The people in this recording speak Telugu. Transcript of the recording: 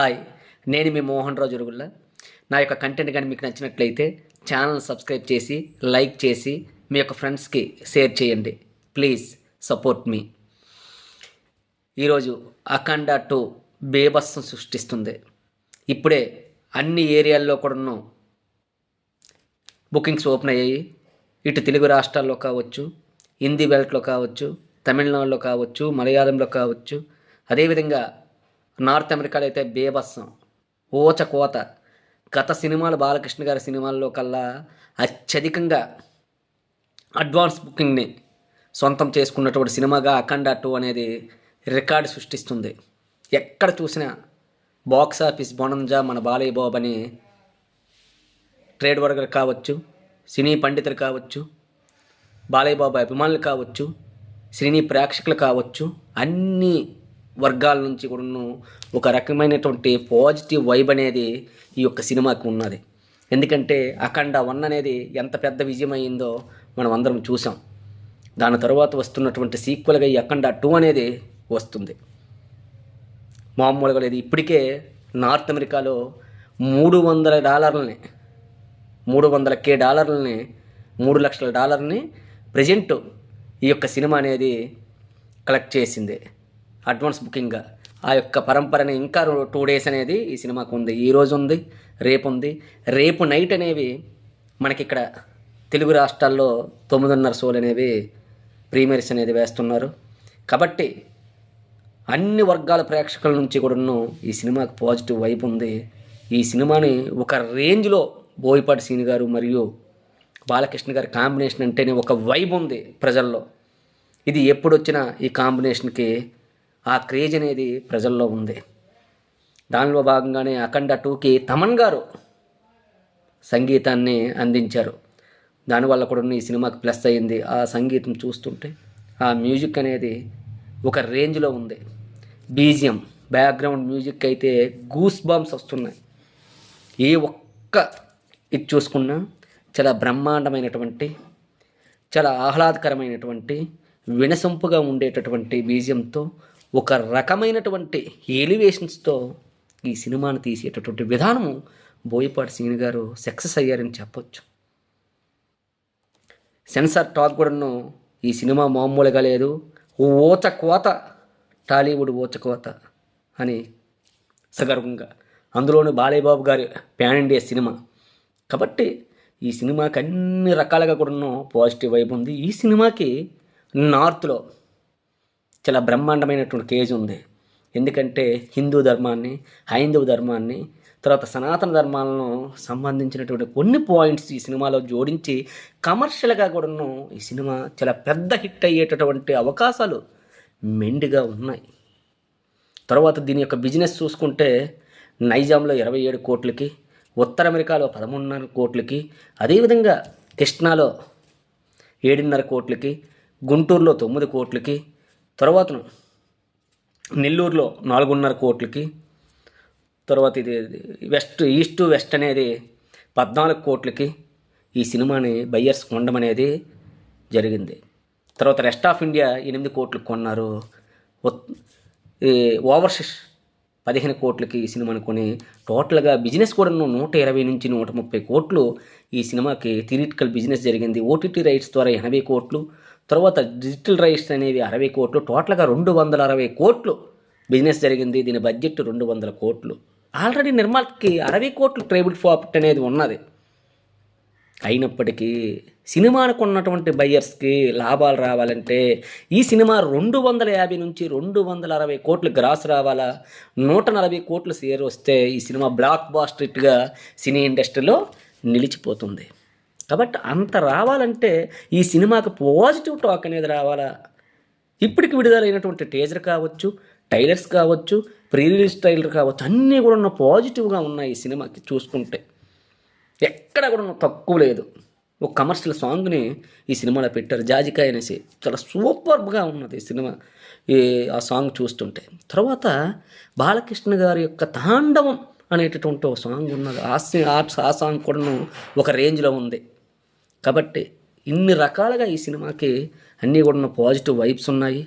హాయ్ నేను మీ మోహన్ రాజు జరుగుల్లా నా యొక్క కంటెంట్ కానీ మీకు నచ్చినట్లయితే ఛానల్ సబ్స్క్రైబ్ చేసి లైక్ చేసి మీ యొక్క ఫ్రెండ్స్కి షేర్ చేయండి. ప్లీజ్ సపోర్ట్ మీ ఈరోజు అఖండ టూ బేబస్సం సృష్టిస్తుంది. ఇప్పుడే అన్ని ఏరియాల్లో కూడాను బుకింగ్స్ ఓపెన్ అయ్యాయి. ఇటు తెలుగు రాష్ట్రాల్లో కావచ్చు హిందీ బెల్ట్లో కావచ్చు తమిళనాడులో కావచ్చు మలయాళంలో కావచ్చు. అదేవిధంగా నార్త్ అమెరికాలో అయితే బేబస్సం ఊచ కోత. గత సినిమాలు బాలకృష్ణ గారి సినిమాల్లో కల్లా అత్యధికంగా అడ్వాన్స్ బుకింగ్ని సొంతం చేసుకున్నటువంటి సినిమాగా అఖండ టూ అనేది రికార్డు సృష్టిస్తుంది. ఎక్కడ చూసినా బాక్స్ ఆఫీస్ బొనంజా మన బాలయ్య బాబు అని ట్రేడ్ వర్గర్ కావచ్చు సినీ పండితులు కావచ్చు బాలయ్య బాబు అభిమానులు కావచ్చు సినీ ప్రేక్షకులు కావచ్చు అన్నీ వర్గాల నుంచి కూడా ఒక రకమైనటువంటి పాజిటివ్ వైబ్ అనేది ఈ యొక్క సినిమాకి ఉన్నది. ఎందుకంటే అఖండ వన్ అనేది ఎంత పెద్ద విజయం అయిందో మనం అందరం చూసాం. దాని తర్వాత వస్తున్నటువంటి సీక్వల్గా ఈ అఖండ టూ అనేది వస్తుంది. మామూలుగా లేదు. ఇప్పటికే నార్త్ అమెరికాలో మూడు వందల డాలర్లని మూడు వందల కే డాలర్లని మూడు లక్షల డాలర్ని ప్రజెంట్ ఈ యొక్క సినిమా అనేది కలెక్ట్ చేసింది. అడ్వాన్స్ బుకింగ్గా ఆ యొక్క పరంపరని ఇంకా టూ డేస్ అనేది ఈ సినిమాకు ఉంది. ఈ రోజు ఉంది రేపు ఉంది. రేపు నైట్ అనేవి మనకి ఇక్కడ తెలుగు రాష్ట్రాల్లో తొమ్మిదిన్నర షోలు అనేవి ప్రీమియర్స్ అనేది వేస్తున్నారు. కాబట్టి అన్ని వర్గాల ప్రేక్షకుల నుంచి కూడాను ఈ సినిమాకి పాజిటివ్ వైపు ఉంది. ఈ సినిమాని ఒక రేంజ్లో బోయపాటి సీని గారు మరియు బాలకృష్ణ గారి కాంబినేషన్ అంటేనే ఒక వైబ్ ఉంది ప్రజల్లో. ఇది ఎప్పుడు వచ్చినా ఈ కాంబినేషన్కి ఆ క్రేజ్ అనేది ప్రజల్లో ఉంది. దానిలో భాగంగానే అఖండ టూకి తమన్ గారు సంగీతాన్ని అందించారు. దానివల్ల కూడా ఈ సినిమాకి ప్లస్ అయ్యింది ఆ సంగీతం చూస్తుంటే ఆ మ్యూజిక్ అనేది ఒక రేంజ్లో ఉంది. బీజియం బ్యాక్గ్రౌండ్ మ్యూజిక్ అయితే గూస్ బాంబ్స్ వస్తున్నాయి. ఏ ఒక్క ఇది చూసుకున్నా చాలా బ్రహ్మాండమైనటువంటి చాలా ఆహ్లాదకరమైనటువంటి వినసొంపుగా ఉండేటటువంటి బీజియంతో ఒక రకమైనటువంటి ఎలివేషన్స్తో ఈ సినిమాను తీసేటటువంటి విధానము బోయపాటి సీని గారు సక్సెస్ అయ్యారని చెప్పొచ్చు. సెన్సార్ టాక్ కూడాను ఈ సినిమా మామూలుగా లేదు. ఓచ కోత టాలీవుడ్ ఓచ కోత అని సగర్వంగా. అందులోని బాలయ్యబాబు గారి ప్యాన్ ఇండియా సినిమా. కాబట్టి ఈ సినిమాకి అన్ని రకాలుగా కూడాను పాజిటివ్ వైబ్ ఉంది. ఈ సినిమాకి నార్త్లో చాలా బ్రహ్మాండమైనటువంటి కేజ్ ఉంది. ఎందుకంటే హిందూ ధర్మాన్ని హైందవ ధర్మాన్ని తర్వాత సనాతన ధర్మాలను సంబంధించినటువంటి కొన్ని పాయింట్స్ ఈ సినిమాలో జోడించి కమర్షియల్గా కూడాను ఈ సినిమా చాలా పెద్ద హిట్ అయ్యేటటువంటి అవకాశాలు మెండుగా ఉన్నాయి. తర్వాత దీని యొక్క బిజినెస్ చూసుకుంటే నైజాంలో ఇరవై ఏడు కోట్లకి ఉత్తర అమెరికాలో పదమూడున్నర కోట్లకి అదేవిధంగా కృష్ణాలో ఏడున్నర కోట్లకి గుంటూరులో తొమ్మిది కోట్లకి తర్వాత నెల్లూరులో నాలుగున్నర కోట్లకి తర్వాత ఇది వెస్ట్ ఈస్ట్ వెస్ట్ అనేది పద్నాలుగు కోట్లకి ఈ సినిమాని బయ్యర్స్ కొనడం అనేది జరిగింది. తర్వాత రెస్ట్ ఆఫ్ ఇండియా ఎనిమిది కోట్లు కొన్నారు. ఓవర్సీస్ పదిహేను కోట్లకి ఈ సినిమాని కొని టోటల్గా బిజినెస్ కూడా నూట ఇరవై నుంచి నూట ముప్పై కోట్లు ఈ సినిమాకి థిరిటికల్ బిజినెస్ జరిగింది. ఓటీటీ రైట్స్ ద్వారా ఎనభై కోట్లు తర్వాత డిజిటల్ రైట్స్ అనేవి అరవై కోట్లు టోటల్గా రెండు వందల అరవై కోట్లు బిజినెస్ జరిగింది. దీని బడ్జెట్ రెండు వందల కోట్లు. ఆల్రెడీ నిర్మాల్కి అరవై కోట్లు ట్రైబుల్ ప్రాఫిట్ అనేది ఉన్నది. అయినప్పటికీ సినిమాకు ఉన్నటువంటి బయ్యర్స్కి లాభాలు రావాలంటే ఈ సినిమా రెండు వందల యాభై నుంచి రెండు వందల అరవై కోట్లు గ్రాస్ రావాలా? నూట నలభై కోట్లు షేర్ వస్తే ఈ సినిమా బ్లాక్ బాస్ట్రిట్గా సినీ ఇండస్ట్రీలో నిలిచిపోతుంది. కాబట్టి అంత రావాలంటే ఈ సినిమాకి పాజిటివ్ టాక్ అనేది రావాలా? ఇప్పటికి విడుదలైనటువంటి టేజర్ కావచ్చు టైలర్స్ కావచ్చు ప్రీ రిలీజ్ టైలర్ కావచ్చు అన్నీ కూడా ఉన్న పాజిటివ్గా ఉన్నాయి ఈ సినిమాకి చూసుకుంటే. ఎక్కడ కూడా తక్కువ లేదు. ఒక కమర్షియల్ సాంగ్ని ఈ సినిమాలో పెట్టారు జాజికాయ అనేసి. చాలా సూపర్గా ఉన్నది ఈ సినిమా. ఈ ఆ సాంగ్ చూస్తుంటే. తర్వాత బాలకృష్ణ గారి యొక్క తాండవం అనేటటువంటి ఒక సాంగ్ ఉన్నది. ఆ ఆ ఆ సాంగ్ కూడా ఒక రేంజ్లో ఉంది. కాబట్టి ఇన్ని రకాలుగా ఈ సినిమాకి అన్నీ కూడా పాజిటివ్ వైబ్స్ ఉన్నాయి.